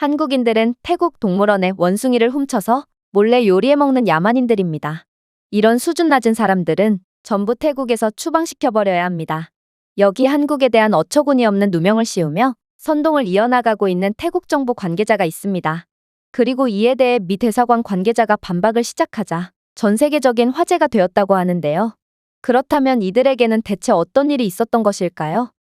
한국인들은 태국 동물원의 원숭이를 훔쳐서 몰래 요리해 먹는 야만인들입니다. 이런 수준 낮은 사람들은 전부 태국에서 추방시켜버려야 합니다. 여기 한국에 대한 어처구니 없는 누명을 씌우며 선동을 이어나가고 있는 태국 정부 관계자가 있습니다. 그리고 이에 대해 미 대사관 관계자가 반박을 시작하자 전 세계적인 화제가 되었다고 하는데요. 그렇다면 이들에게는 대체 어떤 일이 있었던 것일까요?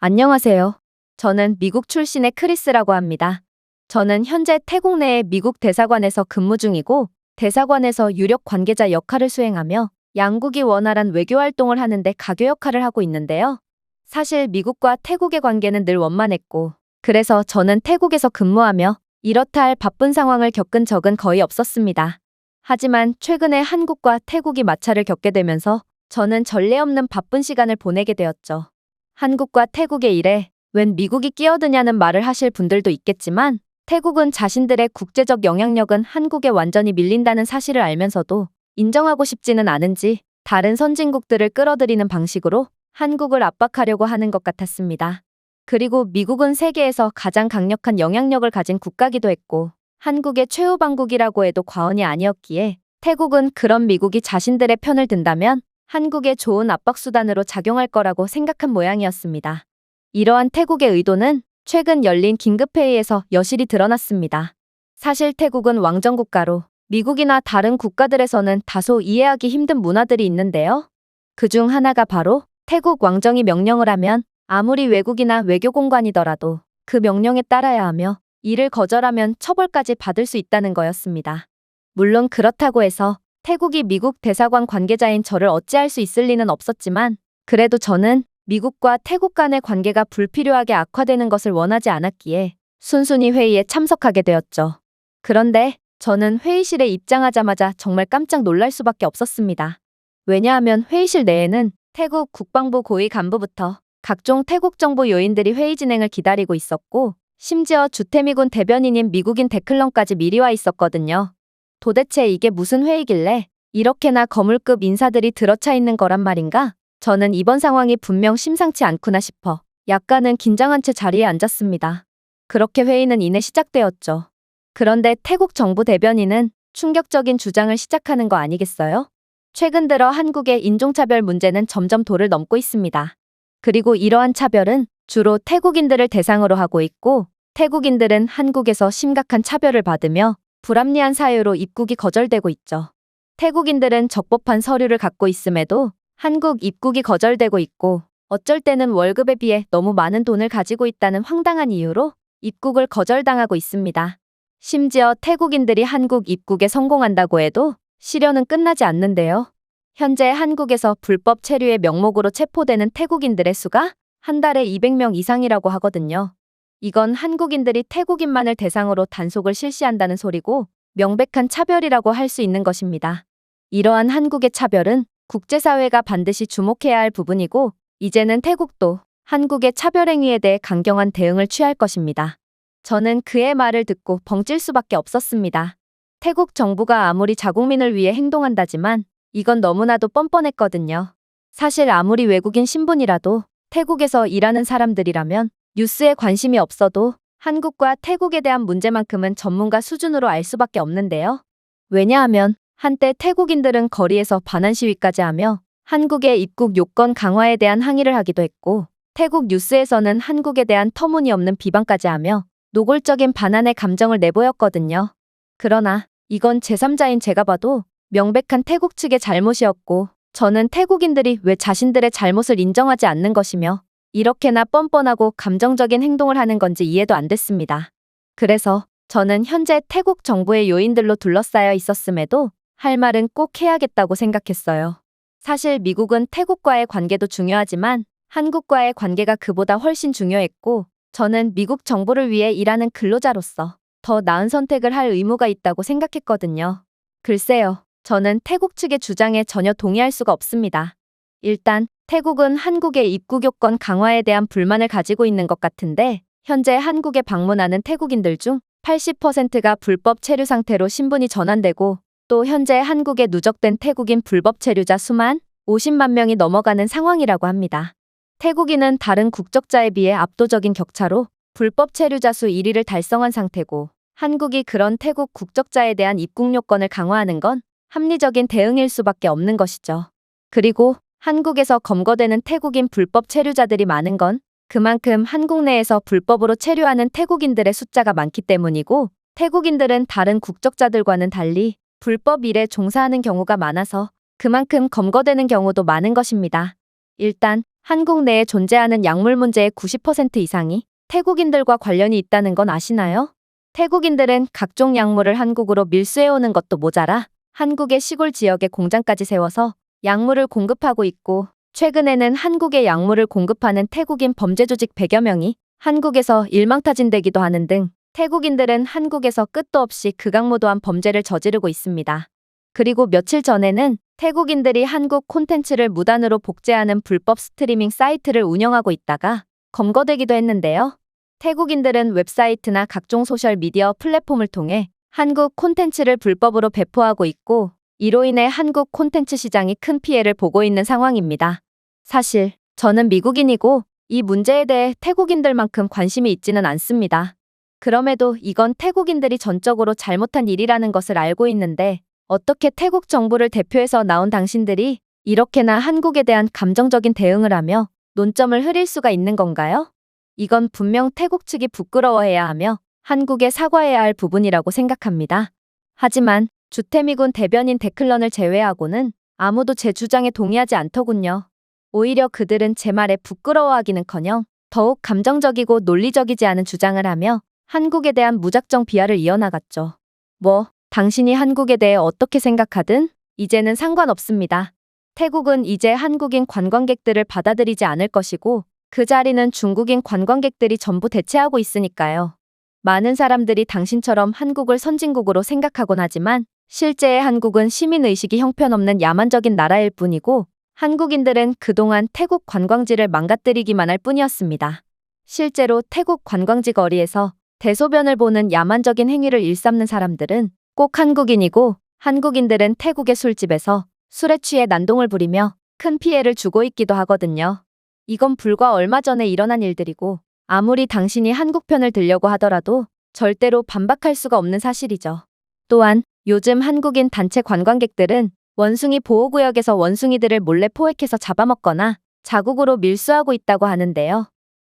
안녕하세요. 저는 미국 출신의 크리스라고 합니다. 저는 현재 태국 내의 미국 대사관에서 근무 중이고 대사관에서 유력 관계자 역할을 수행하며 양국이 원활한 외교 활동을 하는데 가교 역할을 하고 있는데요. 사실 미국과 태국의 관계는 늘 원만했고 그래서 저는 태국에서 근무하며 이렇다 할 바쁜 상황을 겪은 적은 거의 없었습니다. 하지만 최근에 한국과 태국이 마찰을 겪게 되면서 저는 전례 없는 바쁜 시간을 보내게 되었죠. 한국과 태국의 일에 웬 미국이 끼어드냐는 말을 하실 분들도 있겠지만 태국은 자신들의 국제적 영향력은 한국에 완전히 밀린다는 사실을 알면서도 인정하고 싶지는 않은지 다른 선진국들을 끌어들이는 방식으로 한국을 압박하려고 하는 것 같았습니다. 그리고 미국은 세계에서 가장 강력한 영향력을 가진 국가기도 했고 한국의 최후 방국이라고 해도 과언이 아니었기에 태국은 그런 미국이 자신들의 편을 든다면 한국의 좋은 압박수단으로 작용할 거라고 생각한 모양이었습니다. 이러한 태국의 의도는 최근 열린 긴급회의에서 여실히 드러났습니다. 사실 태국은 왕정국가로 미국이나 다른 국가들에서는 다소 이해하기 힘든 문화들이 있는데요. 그 중 하나가 바로 태국 왕정이 명령을 하면 아무리 외국이나 외교공관이더라도 그 명령에 따라야 하며 이를 거절하면 처벌까지 받을 수 있다는 거였습니다. 물론 그렇다고 해서 태국이 미국 대사관 관계자인 저를 어찌할 수 있을 리는 없었지만 그래도 저는 미국과 태국 간의 관계가 불필요하게 악화되는 것을 원하지 않았기에 순순히 회의에 참석하게 되었죠. 그런데 저는 회의실에 입장하자마자 정말 깜짝 놀랄 수밖에 없었습니다. 왜냐하면 회의실 내에는 태국 국방부 고위 간부부터 각종 태국 정부 요인들이 회의 진행을 기다리고 있었고 심지어 주태미군 대변인인 미국인 데클런까지 미리 와 있었거든요. 도대체 이게 무슨 회의길래 이렇게나 거물급 인사들이 들어차 있는 거란 말인가? 저는 이번 상황이 분명 심상치 않구나 싶어 약간은 긴장한 채 자리에 앉았습니다. 그렇게 회의는 이내 시작되었죠. 그런데 태국 정부 대변인은 충격적인 주장을 시작하는 거 아니겠어요? 최근 들어 한국의 인종차별 문제는 점점 도를 넘고 있습니다. 그리고 이러한 차별은 주로 태국인들을 대상으로 하고 있고 태국인들은 한국에서 심각한 차별을 받으며 불합리한 사유로 입국이 거절되고 있죠. 태국인들은 적법한 서류를 갖고 있음에도 한국 입국이 거절되고 있고 어쩔 때는 월급에 비해 너무 많은 돈을 가지고 있다는 황당한 이유로 입국을 거절당하고 있습니다. 심지어 태국인들이 한국 입국에 성공한다고 해도 시련은 끝나지 않는데요. 현재 한국에서 불법 체류의 명목으로 체포되는 태국인들의 수가 한 달에 200명 이상이라고 하거든요. 이건 한국인들이 태국인만을 대상으로 단속을 실시한다는 소리고 명백한 차별이라고 할 수 있는 것입니다. 이러한 한국의 차별은 국제사회가 반드시 주목해야 할 부분이고 이제는 태국도 한국의 차별행위에 대해 강경한 대응을 취할 것입니다. 저는 그의 말을 듣고 벙찔 수밖에 없었습니다. 태국 정부가 아무리 자국민을 위해 행동한다지만 이건 너무나도 뻔뻔했거든요. 사실 아무리 외국인 신분이라도 태국에서 일하는 사람들이라면 뉴스에 관심이 없어도 한국과 태국에 대한 문제만큼은 전문가 수준으로 알 수밖에 없는데요. 왜냐하면 한때 태국인들은 거리에서 반환 시위까지 하며 한국의 입국 요건 강화에 대한 항의를 하기도 했고 태국 뉴스에서는 한국에 대한 터무니없는 비방까지 하며 노골적인 반환의 감정을 내보였거든요. 그러나 이건 제3자인 제가 봐도 명백한 태국 측의 잘못이었고 저는 태국인들이 왜 자신들의 잘못을 인정하지 않는 것이며 이렇게나 뻔뻔하고 감정적인 행동을 하는 건지 이해도 안 됐습니다. 그래서 저는 현재 태국 정부의 요인들로 둘러싸여 있었음에도 할 말은 꼭 해야겠다고 생각했어요. 사실 미국은 태국과의 관계도 중요하지만 한국과의 관계가 그보다 훨씬 중요했고 저는 미국 정부를 위해 일하는 근로자로서 더 나은 선택을 할 의무가 있다고 생각했거든요. 글쎄요, 저는 태국 측의 주장에 전혀 동의할 수가 없습니다. 일단 태국은 한국의 입국 요건 강화에 대한 불만을 가지고 있는 것 같은데 현재 한국에 방문하는 태국인들 중 80%가 불법 체류 상태로 신분이 전환되고 또 현재 한국에 누적된 태국인 불법 체류자 수만 50만 명이 넘어가는 상황이라고 합니다. 태국인은 다른 국적자에 비해 압도적인 격차로 불법 체류자 수 1위를 달성한 상태고 한국이 그런 태국 국적자에 대한 입국 요건을 강화하는 건 합리적인 대응일 수밖에 없는 것이죠. 그리고 한국에서 검거되는 태국인 불법 체류자들이 많은 건 그만큼 한국 내에서 불법으로 체류하는 태국인들의 숫자가 많기 때문이고 태국인들은 다른 국적자들과는 달리 불법 일에 종사하는 경우가 많아서 그만큼 검거되는 경우도 많은 것입니다. 일단 한국 내에 존재하는 약물 문제의 90% 이상이 태국인들과 관련이 있다는 건 아시나요? 태국인들은 각종 약물을 한국으로 밀수해오는 것도 모자라 한국의 시골 지역에 공장까지 세워서 약물을 공급하고 있고 최근에는 한국에 약물을 공급하는 태국인 범죄 조직 100여 명이 한국에서 일망타진되기도 하는 등 태국인들은 한국에서 끝도 없이 극악무도한 범죄를 저지르고 있습니다. 그리고 며칠 전에는 태국인들이 한국 콘텐츠를 무단으로 복제하는 불법 스트리밍 사이트를 운영하고 있다가 검거되기도 했는데요. 태국인들은 웹사이트나 각종 소셜미디어 플랫폼을 통해 한국 콘텐츠를 불법으로 배포하고 있고 이로 인해 한국 콘텐츠 시장이 큰 피해를 보고 있는 상황입니다. 사실 저는 미국인이고 이 문제에 대해 태국인들만큼 관심이 있지는 않습니다. 그럼에도 이건 태국인들이 전적으로 잘못한 일이라는 것을 알고 있는데 어떻게 태국 정부를 대표해서 나온 당신들이 이렇게나 한국에 대한 감정적인 대응을 하며 논점을 흐릴 수가 있는 건가요? 이건 분명 태국 측이 부끄러워해야 하며 한국에 사과해야 할 부분이라고 생각합니다. 하지만 주태미군 대변인 데클런을 제외하고는 아무도 제 주장에 동의하지 않더군요. 오히려 그들은 제 말에 부끄러워하기는커녕 더욱 감정적이고 논리적이지 않은 주장을 하며 한국에 대한 무작정 비하를 이어나갔죠. 뭐, 당신이 한국에 대해 어떻게 생각하든 이제는 상관없습니다. 태국은 이제 한국인 관광객들을 받아들이지 않을 것이고 그 자리는 중국인 관광객들이 전부 대체하고 있으니까요. 많은 사람들이 당신처럼 한국을 선진국으로 생각하곤 하지만 실제의 한국은 시민의식이 형편없는 야만적인 나라일 뿐이고 한국인들은 그동안 태국 관광지를 망가뜨리기만 할 뿐이었습니다. 실제로 태국 관광지 거리에서 대소변을 보는 야만적인 행위를 일삼는 사람들은 꼭 한국인이고 한국인들은 태국의 술집에서 술에 취해 난동을 부리며 큰 피해를 주고 있기도 하거든요. 이건 불과 얼마 전에 일어난 일들이고 아무리 당신이 한국 편을 들려고 하더라도 절대로 반박할 수가 없는 사실이죠. 또한 요즘 한국인 단체 관광객들은 원숭이 보호구역에서 원숭이들을 몰래 포획해서 잡아먹거나 자국으로 밀수하고 있다고 하는데요.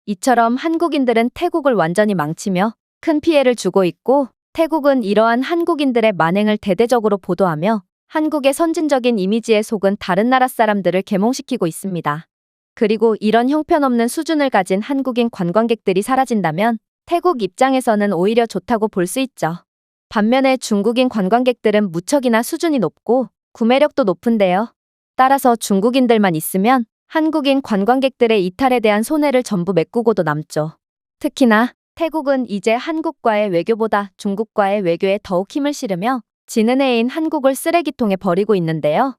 이처럼 한국인들은 태국을 완전히 망치며 큰 피해를 주고 있고 태국은 이러한 한국인들의 만행을 대대적으로 보도하며 한국의 선진적인 이미지에 속은 다른 나라 사람들을 계몽시키고 있습니다. 그리고 이런 형편없는 수준을 가진 한국인 관광객들이 사라진다면 태국 입장에서는 오히려 좋다고 볼 수 있죠. 반면에 중국인 관광객들은 무척이나 수준이 높고 구매력도 높은데요. 따라서 중국인들만 있으면 한국인 관광객들의 이탈에 대한 손해를 전부 메꾸고도 남죠. 특히나 태국은 이제 한국과의 외교보다 중국과의 외교에 더욱 힘을 실으며 지는 해인 한국을 쓰레기통에 버리고 있는데요.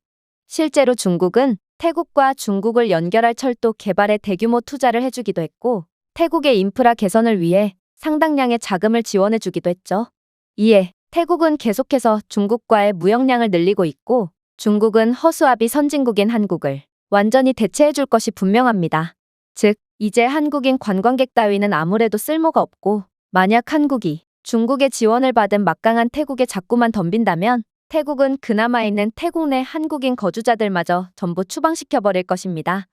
실제로 중국은 태국과 중국을 연결할 철도 개발에 대규모 투자를 해주기도 했고 태국의 인프라 개선을 위해 상당량의 자금을 지원해주기도 했죠. 이에 태국은 계속해서 중국과의 무역량을 늘리고 있고 중국은 허수아비 선진국인 한국을 완전히 대체해줄 것이 분명합니다. 즉, 이제 한국인 관광객 따위는 아무래도 쓸모가 없고 만약 한국이 중국의 지원을 받은 막강한 태국에 자꾸만 덤빈다면 태국은 그나마 있는 태국 내 한국인 거주자들마저 전부 추방시켜버릴 것입니다.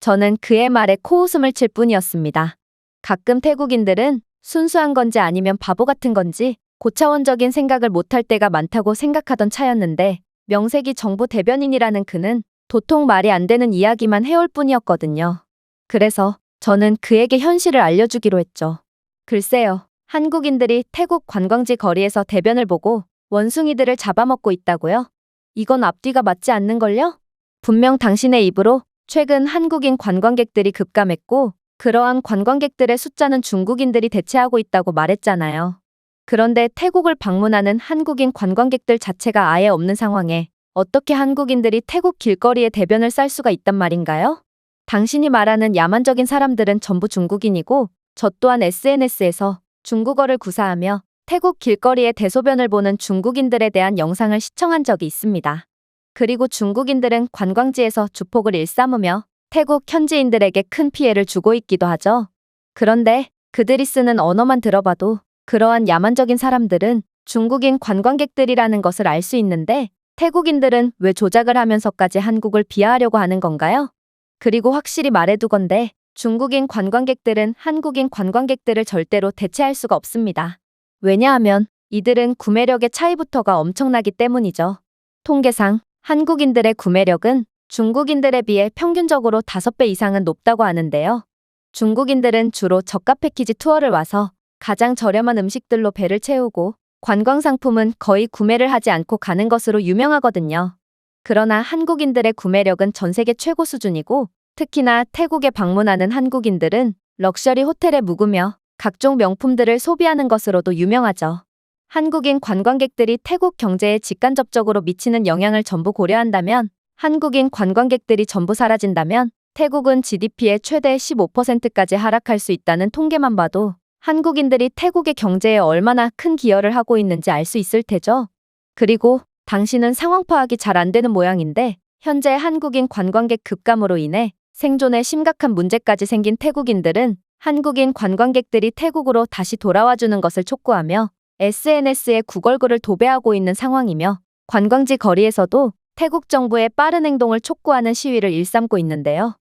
저는 그의 말에 코웃음을 칠 뿐이었습니다. 가끔 태국인들은 순수한 건지 아니면 바보 같은 건지 고차원적인 생각을 못할 때가 많다고 생각하던 차였는데 명색이 정부 대변인이라는 그는 도통 말이 안 되는 이야기만 해올 뿐이었거든요. 그래서 저는 그에게 현실을 알려주기로 했죠. 글쎄요. 한국인들이 태국 관광지 거리에서 대변을 보고 원숭이들을 잡아먹고 있다고요? 이건 앞뒤가 맞지 않는걸요? 분명 당신의 입으로 최근 한국인 관광객들이 급감했고 그러한 관광객들의 숫자는 중국인들이 대체하고 있다고 말했잖아요. 그런데 태국을 방문하는 한국인 관광객들 자체가 아예 없는 상황에 어떻게 한국인들이 태국 길거리에 대변을 쌀 수가 있단 말인가요? 당신이 말하는 야만적인 사람들은 전부 중국인이고 저 또한 SNS에서 중국어를 구사하며 태국 길거리에 대소변을 보는 중국인들에 대한 영상을 시청한 적이 있습니다. 그리고 중국인들은 관광지에서 주폭을 일삼으며 태국 현지인들에게 큰 피해를 주고 있기도 하죠. 그런데 그들이 쓰는 언어만 들어봐도 그러한 야만적인 사람들은 중국인 관광객들이라는 것을 알 수 있는데 태국인들은 왜 조작을 하면서까지 한국을 비하하려고 하는 건가요? 그리고 확실히 말해두건데 중국인 관광객들은 한국인 관광객들을 절대로 대체할 수가 없습니다. 왜냐하면 이들은 구매력의 차이부터가 엄청나기 때문이죠. 통계상 한국인들의 구매력은 중국인들에 비해 평균적으로 5배 이상은 높다고 하는데요. 중국인들은 주로 저가 패키지 투어를 와서 가장 저렴한 음식들로 배를 채우고 관광 상품은 거의 구매를 하지 않고 가는 것으로 유명하거든요. 그러나 한국인들의 구매력은 전 세계 최고 수준이고 특히나 태국에 방문하는 한국인들은 럭셔리 호텔에 묵으며 각종 명품들을 소비하는 것으로도 유명하죠. 한국인 관광객들이 태국 경제에 직간접적으로 미치는 영향을 전부 고려한다면 한국인 관광객들이 전부 사라진다면 태국은 GDP의 최대 15%까지 하락할 수 있다는 통계만 봐도 한국인들이 태국의 경제에 얼마나 큰 기여를 하고 있는지 알 수 있을 테죠. 그리고 당신은 상황 파악이 잘 안 되는 모양인데 현재 한국인 관광객 급감으로 인해 생존에 심각한 문제까지 생긴 태국인들은 한국인 관광객들이 태국으로 다시 돌아와 주는 것을 촉구하며 SNS에 구걸글을 도배하고 있는 상황이며 관광지 거리에서도 태국 정부의 빠른 행동을 촉구하는 시위를 일삼고 있는데요.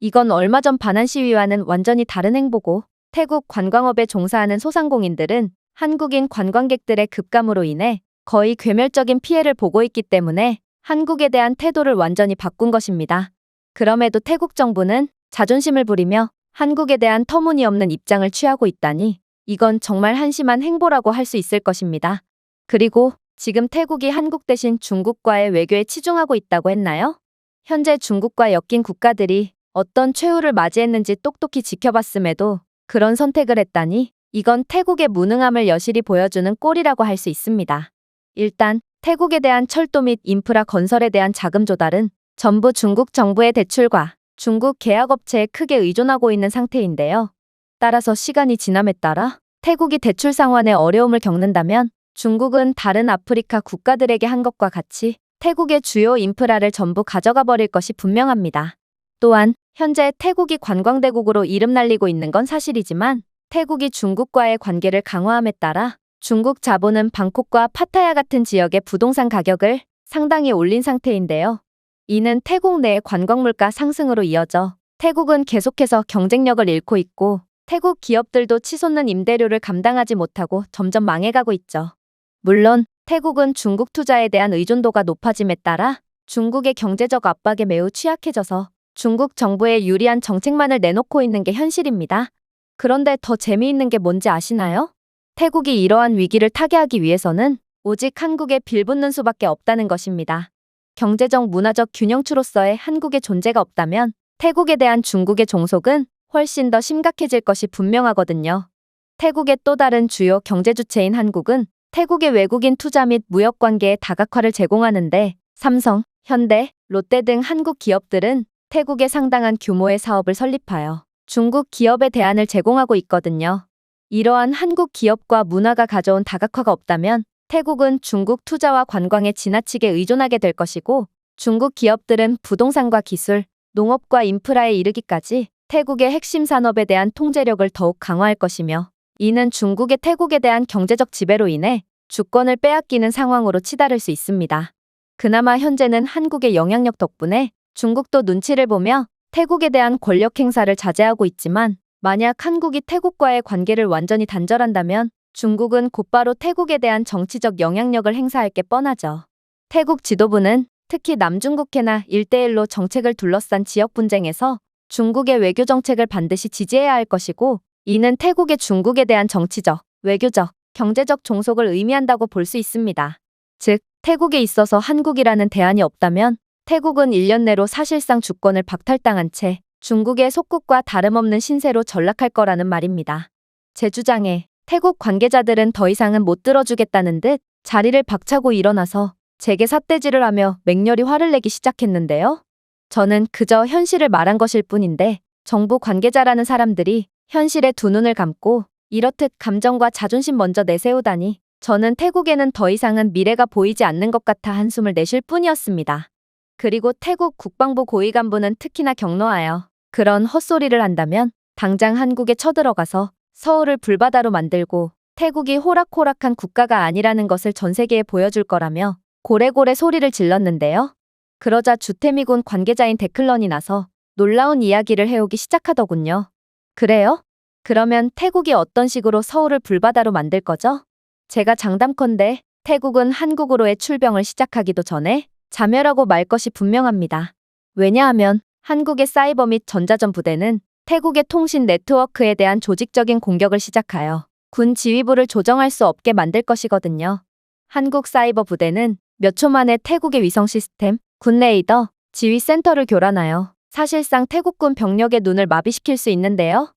이건 얼마 전 반한 시위와는 완전히 다른 행보고 태국 관광업에 종사하는 소상공인들은 한국인 관광객들의 급감으로 인해 거의 괴멸적인 피해를 보고 있기 때문에 한국에 대한 태도를 완전히 바꾼 것입니다. 그럼에도 태국 정부는 자존심을 부리며 한국에 대한 터무니없는 입장을 취하고 있다니 이건 정말 한심한 행보라고 할 수 있을 것입니다. 그리고 지금 태국이 한국 대신 중국과의 외교에 치중하고 있다고 했나요? 현재 중국과 엮인 국가들이 어떤 최후를 맞이했는지 똑똑히 지켜봤음에도 그런 선택을 했다니 이건 태국의 무능함을 여실히 보여주는 꼴이라고 할 수 있습니다. 일단 태국에 대한 철도 및 인프라 건설에 대한 자금 조달은 전부 중국 정부의 대출과 중국 계약업체에 크게 의존하고 있는 상태인데요. 따라서 시간이 지남에 따라 태국이 대출 상환에 어려움을 겪는다면 중국은 다른 아프리카 국가들에게 한 것과 같이 태국의 주요 인프라를 전부 가져가 버릴 것이 분명합니다. 또한 현재 태국이 관광대국으로 이름 날리고 있는 건 사실이지만 태국이 중국과의 관계를 강화함에 따라 중국 자본은 방콕과 파타야 같은 지역의 부동산 가격을 상당히 올린 상태인데요. 이는 태국 내 관광물가 상승으로 이어져 태국은 계속해서 경쟁력을 잃고 있고 태국 기업들도 치솟는 임대료를 감당하지 못하고 점점 망해가고 있죠. 물론 태국은 중국 투자에 대한 의존도가 높아짐에 따라 중국의 경제적 압박에 매우 취약해져서 중국 정부의 유리한 정책만을 내놓고 있는 게 현실입니다. 그런데 더 재미있는 게 뭔지 아시나요? 태국이 이러한 위기를 타개하기 위해서는 오직 한국에 빌붙는 수밖에 없다는 것입니다. 경제적 문화적 균형추로서의 한국의 존재가 없다면 태국에 대한 중국의 종속은 훨씬 더 심각해질 것이 분명하거든요. 태국의 또 다른 주요 경제 주체인 한국은 태국의 외국인 투자 및 무역 관계의 다각화를 제공하는데 삼성, 현대, 롯데 등 한국 기업들은 태국에 상당한 규모의 사업을 설립하여 중국 기업에 대안을 제공하고 있거든요. 이러한 한국 기업과 문화가 가져온 다각화가 없다면 태국은 중국 투자와 관광에 지나치게 의존하게 될 것이고 중국 기업들은 부동산과 기술, 농업과 인프라에 이르기까지 태국의 핵심 산업에 대한 통제력을 더욱 강화할 것이며 이는 중국의 태국에 대한 경제적 지배로 인해 주권을 빼앗기는 상황으로 치달을 수 있습니다. 그나마 현재는 한국의 영향력 덕분에 중국도 눈치를 보며 태국에 대한 권력 행사를 자제하고 있지만 만약 한국이 태국과의 관계를 완전히 단절한다면 중국은 곧바로 태국에 대한 정치적 영향력을 행사할 게 뻔하죠. 태국 지도부는 특히 남중국해나 일대일로 정책을 둘러싼 지역 분쟁에서 중국의 외교 정책을 반드시 지지해야 할 것이고 이는 태국의 중국에 대한 정치적, 외교적, 경제적 종속을 의미한다고 볼 수 있습니다. 즉, 태국에 있어서 한국이라는 대안이 없다면 태국은 1년 내로 사실상 주권을 박탈당한 채 중국의 속국과 다름없는 신세로 전락할 거라는 말입니다. 제 주장에 태국 관계자들은 더 이상은 못 들어주겠다는 듯 자리를 박차고 일어나서 제게 삿대질을 하며 맹렬히 화를 내기 시작했는데요. 저는 그저 현실을 말한 것일 뿐인데 정부 관계자라는 사람들이 현실에 두 눈을 감고 이렇듯 감정과 자존심 먼저 내세우다니 저는 태국에는 더 이상은 미래가 보이지 않는 것 같아 한숨을 내쉴 뿐이었습니다. 그리고 태국 국방부 고위 간부는 특히나 경로하여 그런 헛소리를 한다면 당장 한국에 쳐들어가서 서울을 불바다로 만들고 태국이 호락호락한 국가가 아니라는 것을 전 세계에 보여줄 거라며 고래고래 소리를 질렀는데요. 그러자 주태미군 관계자인 데클런이 나서 놀라운 이야기를 해오기 시작하더군요. 그래요? 그러면 태국이 어떤 식으로 서울을 불바다로 만들 거죠? 제가 장담컨대 태국은 한국으로의 출병을 시작하기도 전에 자멸하고 말 것이 분명합니다. 왜냐하면 한국의 사이버 및 전자전 부대는 태국의 통신 네트워크에 대한 조직적인 공격을 시작하여 군 지휘부를 조정할 수 없게 만들 것이거든요. 한국 사이버 부대는 몇 초 만에 태국의 위성 시스템, 군 레이더, 지휘센터를 교란하여 사실상 태국군 병력의 눈을 마비시킬 수 있는데요.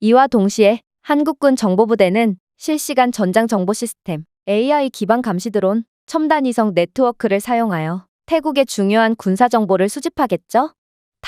이와 동시에 한국군 정보부대는 실시간 전장 정보 시스템, AI 기반 감시 드론, 첨단 위성 네트워크를 사용하여 태국의 중요한 군사 정보를 수집하겠죠?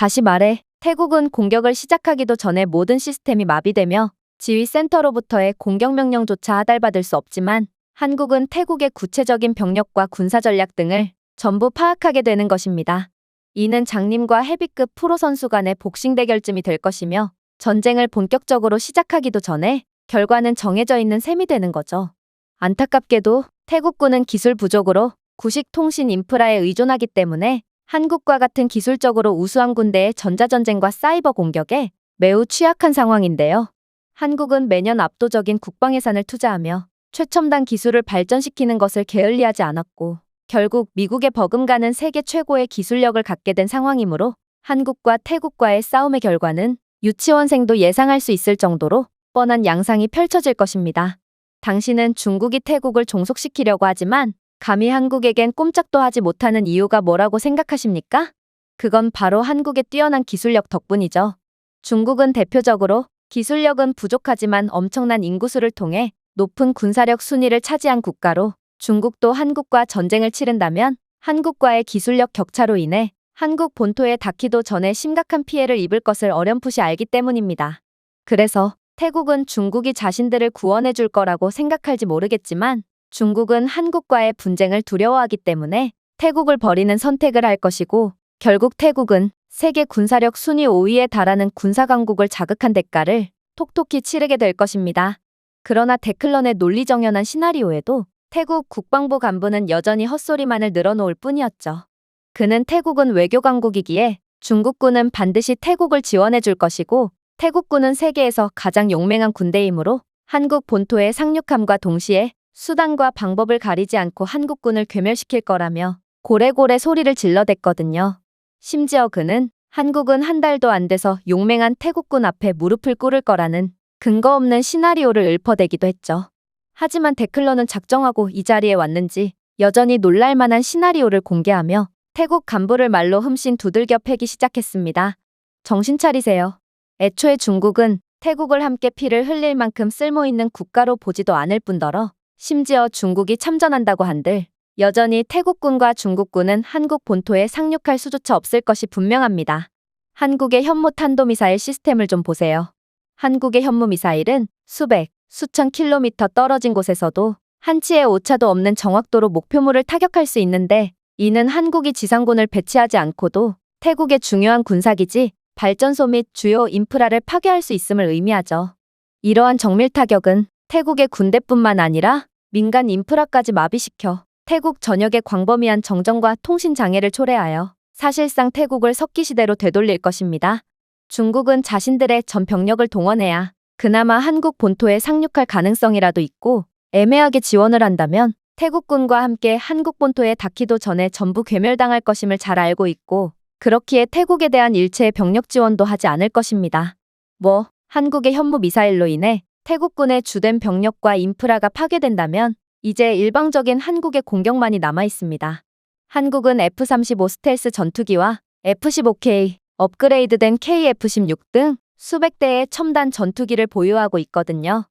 다시 말해, 태국은 공격을 시작하기도 전에 모든 시스템이 마비되며 지휘센터로부터의 공격 명령조차 하달받을 수 없지만 한국은 태국의 구체적인 병력과 군사 전략 등을 전부 파악하게 되는 것입니다. 이는 장님과 헤비급 프로 선수 간의 복싱 대결쯤이 될 것이며 전쟁을 본격적으로 시작하기도 전에 결과는 정해져 있는 셈이 되는 거죠. 안타깝게도 태국군은 기술 부족으로 구식 통신 인프라에 의존하기 때문에 한국과 같은 기술적으로 우수한 군대의 전자전쟁과 사이버 공격에 매우 취약한 상황인데요. 한국은 매년 압도적인 국방 예산을 투자하며 최첨단 기술을 발전시키는 것을 게을리하지 않았고 결국 미국에 버금가는 세계 최고의 기술력을 갖게 된 상황이므로 한국과 태국과의 싸움의 결과는 유치원생도 예상할 수 있을 정도로 뻔한 양상이 펼쳐질 것입니다. 당신은 중국이 태국을 종속시키려고 하지만 감히 한국에겐 꼼짝도 하지 못하는 이유가 뭐라고 생각하십니까? 그건 바로 한국의 뛰어난 기술력 덕분이죠. 중국은 대표적으로 기술력은 부족하지만 엄청난 인구수를 통해 높은 군사력 순위를 차지한 국가로 중국도 한국과 전쟁을 치른다면 한국과의 기술력 격차로 인해 한국 본토에 닿기도 전에 심각한 피해를 입을 것을 어렴풋이 알기 때문입니다. 그래서 태국은 중국이 자신들을 구원해 줄 거라고 생각할지 모르겠지만 중국은 한국과의 분쟁을 두려워하기 때문에 태국을 버리는 선택을 할 것이고 결국 태국은 세계 군사력 순위 5위에 달하는 군사 강국을 자극한 대가를 톡톡히 치르게 될 것입니다. 그러나 데클런의 논리정연한 시나리오에도 태국 국방부 간부는 여전히 헛소리만을 늘어놓을 뿐이었죠. 그는 태국은 외교 강국이기에 중국군은 반드시 태국을 지원해 줄 것이고 태국군은 세계에서 가장 용맹한 군대이므로 한국 본토의 상륙함과 동시에 수단과 방법을 가리지 않고 한국군을 괴멸시킬 거라며 고래고래 소리를 질러댔거든요. 심지어 그는 한국은 한 달도 안 돼서 용맹한 태국군 앞에 무릎을 꿇을 거라는 근거 없는 시나리오를 읊어대기도 했죠. 하지만 데클러는 작정하고 이 자리에 왔는지 여전히 놀랄만한 시나리오를 공개하며 태국 간부를 말로 흠씬 두들겨 패기 시작했습니다. 정신 차리세요. 애초에 중국은 태국을 함께 피를 흘릴 만큼 쓸모있는 국가로 보지도 않을 뿐더러 심지어 중국이 참전한다고 한들 여전히 태국군과 중국군은 한국 본토에 상륙할 수조차 없을 것이 분명합니다. 한국의 현무 탄도미사일 시스템을 좀 보세요. 한국의 현무 미사일은 수백, 수천 킬로미터 떨어진 곳에서도 한치의 오차도 없는 정확도로 목표물을 타격할 수 있는데 이는 한국이 지상군을 배치하지 않고도 태국의 중요한 군사기지, 발전소 및 주요 인프라를 파괴할 수 있음을 의미하죠. 이러한 정밀 타격은 태국의 군대뿐만 아니라 민간 인프라까지 마비시켜 태국 전역의 광범위한 정전과 통신 장애를 초래하여 사실상 태국을 석기시대로 되돌릴 것입니다. 중국은 자신들의 전 병력을 동원해야 그나마 한국 본토에 상륙할 가능성이라도 있고 애매하게 지원을 한다면 태국군과 함께 한국 본토에 닿기도 전에 전부 괴멸당할 것임을 잘 알고 있고 그렇기에 태국에 대한 일체의 병력 지원도 하지 않을 것입니다. 뭐 한국의 현무 미사일로 인해 태국군의 주된 병력과 인프라가 파괴된다면 이제 일방적인 한국의 공격만이 남아 있습니다. 한국은 F-35 스텔스 전투기와 F-15K, 업그레이드된 KF-16 등 수백 대의 첨단 전투기를 보유하고 있거든요.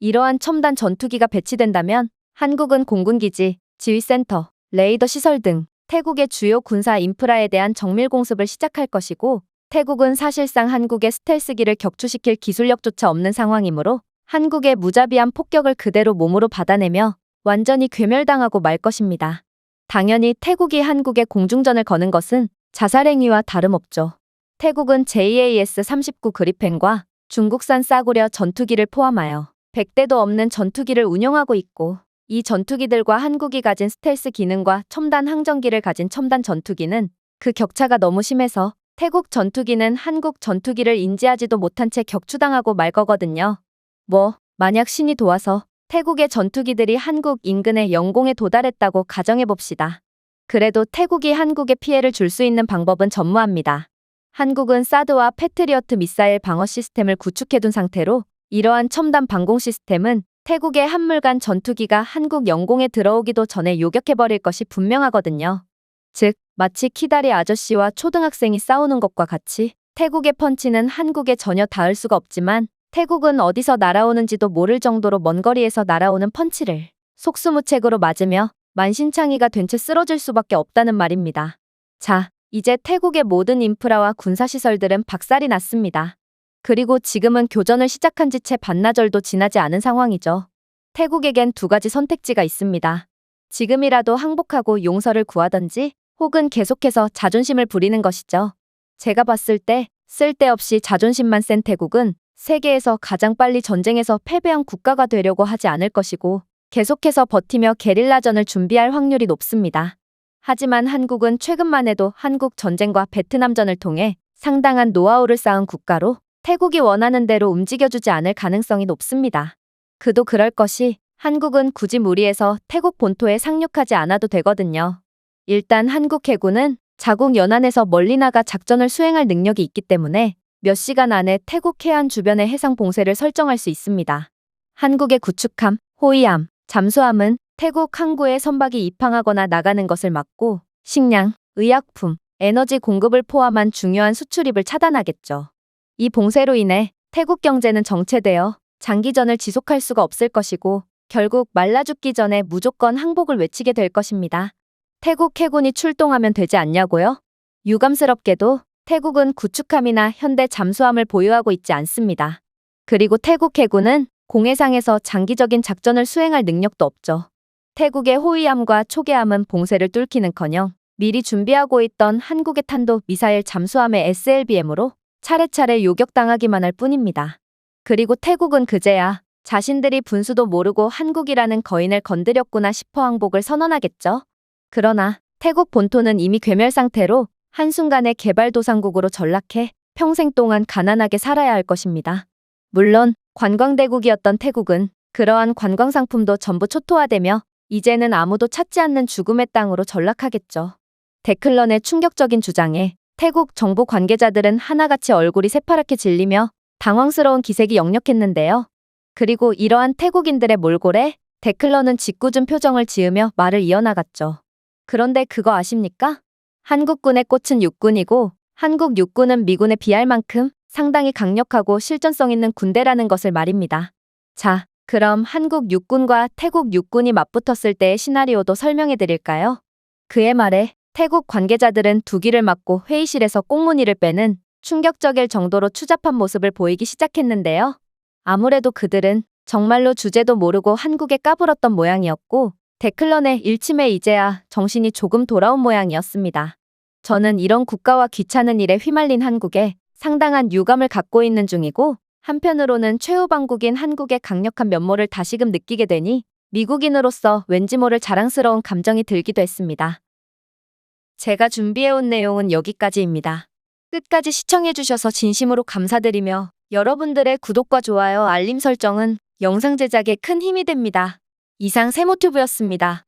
이러한 첨단 전투기가 배치된다면 한국은 공군기지, 지휘센터, 레이더 시설 등 태국의 주요 군사 인프라에 대한 정밀 공습을 시작할 것이고 태국은 사실상 한국의 스텔스기를 격추시킬 기술력조차 없는 상황이므로 한국의 무자비한 폭격을 그대로 몸으로 받아내며 완전히 괴멸당하고 말 것입니다. 당연히 태국이 한국에 공중전을 거는 것은 자살행위와 다름없죠. 태국은 JAS-39 그리펜과 중국산 싸구려 전투기를 포함하여 100대도 없는 전투기를 운용하고 있고 이 전투기들과 한국이 가진 스텔스 기능과 첨단 항전기를 가진 첨단 전투기는 그 격차가 너무 심해서 태국 전투기는 한국 전투기를 인지하지도 못한 채 격추당하고 말 거거든요. 뭐, 만약 신이 도와서 태국의 전투기들이 한국 인근의 영공에 도달했다고 가정해 봅시다. 그래도 태국이 한국에 피해를 줄 수 있는 방법은 전무합니다. 한국은 사드와 패트리어트 미사일 방어 시스템을 구축해둔 상태로 이러한 첨단 방공 시스템은 태국의 한물간 전투기가 한국 영공에 들어오기도 전에 요격해버릴 것이 분명하거든요. 즉, 마치 키다리 아저씨와 초등학생이 싸우는 것과 같이 태국의 펀치는 한국에 전혀 닿을 수가 없지만 태국은 어디서 날아오는지도 모를 정도로 먼 거리에서 날아오는 펀치를 속수무책으로 맞으며 만신창이가 된 채 쓰러질 수밖에 없다는 말입니다. 자, 이제 태국의 모든 인프라와 군사시설들은 박살이 났습니다. 그리고 지금은 교전을 시작한 지 채 반나절도 지나지 않은 상황이죠. 태국에겐 두 가지 선택지가 있습니다. 지금이라도 항복하고 용서를 구하던지 혹은 계속해서 자존심을 부리는 것이죠. 제가 봤을 때 쓸데없이 자존심만 센 태국은 세계에서 가장 빨리 전쟁에서 패배한 국가가 되려고 하지 않을 것이고 계속해서 버티며 게릴라전을 준비할 확률이 높습니다. 하지만 한국은 최근만 해도 한국 전쟁과 베트남전을 통해 상당한 노하우를 쌓은 국가로 태국이 원하는 대로 움직여주지 않을 가능성이 높습니다. 그도 그럴 것이 한국은 굳이 무리해서 태국 본토에 상륙하지 않아도 되거든요. 일단 한국 해군은 자국 연안에서 멀리 나가 작전을 수행할 능력이 있기 때문에 몇 시간 안에 태국 해안 주변의 해상 봉쇄를 설정할 수 있습니다. 한국의 구축함, 호위함, 잠수함은 태국 항구에 선박이 입항하거나 나가는 것을 막고 식량, 의약품, 에너지 공급을 포함한 중요한 수출입을 차단하겠죠. 이 봉쇄로 인해 태국 경제는 정체되어 장기전을 지속할 수가 없을 것이고 결국 말라 죽기 전에 무조건 항복을 외치게 될 것입니다. 태국 해군이 출동하면 되지 않냐고요? 유감스럽게도 태국은 구축함이나 현대 잠수함을 보유하고 있지 않습니다. 그리고 태국 해군은 공해상에서 장기적인 작전을 수행할 능력도 없죠. 태국의 호위함과 초계함은 봉쇄를 뚫기는커녕 미리 준비하고 있던 한국의 탄도 미사일 잠수함의 SLBM으로 차례차례 요격당하기만 할 뿐입니다. 그리고 태국은 그제야 자신들이 분수도 모르고 한국이라는 거인을 건드렸구나 싶어 항복을 선언하겠죠. 그러나 태국 본토는 이미 괴멸 상태로 한순간에 개발도상국으로 전락해 평생 동안 가난하게 살아야 할 것입니다. 물론 관광대국이었던 태국은 그러한 관광상품도 전부 초토화되며 이제는 아무도 찾지 않는 죽음의 땅으로 전락하겠죠. 데클런의 충격적인 주장에 태국 정부 관계자들은 하나같이 얼굴이 새파랗게 질리며 당황스러운 기색이 역력했는데요. 그리고 이러한 태국인들의 몰골에 데클런은 짓궂은 표정을 지으며 말을 이어나갔죠. 그런데 그거 아십니까? 한국군의 꽃은 육군이고 한국 육군은 미군에 비할 만큼 상당히 강력하고 실전성 있는 군대라는 것을 말입니다. 자, 그럼 한국 육군과 태국 육군이 맞붙었을 때의 시나리오도 설명해 드릴까요? 그의 말에 태국 관계자들은 두 귀를 막고 회의실에서 꽁무니를 빼는 충격적일 정도로 추잡한 모습을 보이기 시작했는데요. 아무래도 그들은 정말로 주제도 모르고 한국에 까불었던 모양이었고 데클런의 일침에 이제야 정신이 조금 돌아온 모양이었습니다. 저는 이런 국가와 귀찮은 일에 휘말린 한국에 상당한 유감을 갖고 있는 중이고 한편으로는 최후방국인 한국의 강력한 면모를 다시금 느끼게 되니 미국인으로서 왠지 모를 자랑스러운 감정이 들기도 했습니다. 제가 준비해온 내용은 여기까지입니다. 끝까지 시청해주셔서 진심으로 감사드리며 여러분들의 구독과 좋아요, 알림 설정은 영상 제작에 큰 힘이 됩니다. 이상 세모튜브였습니다.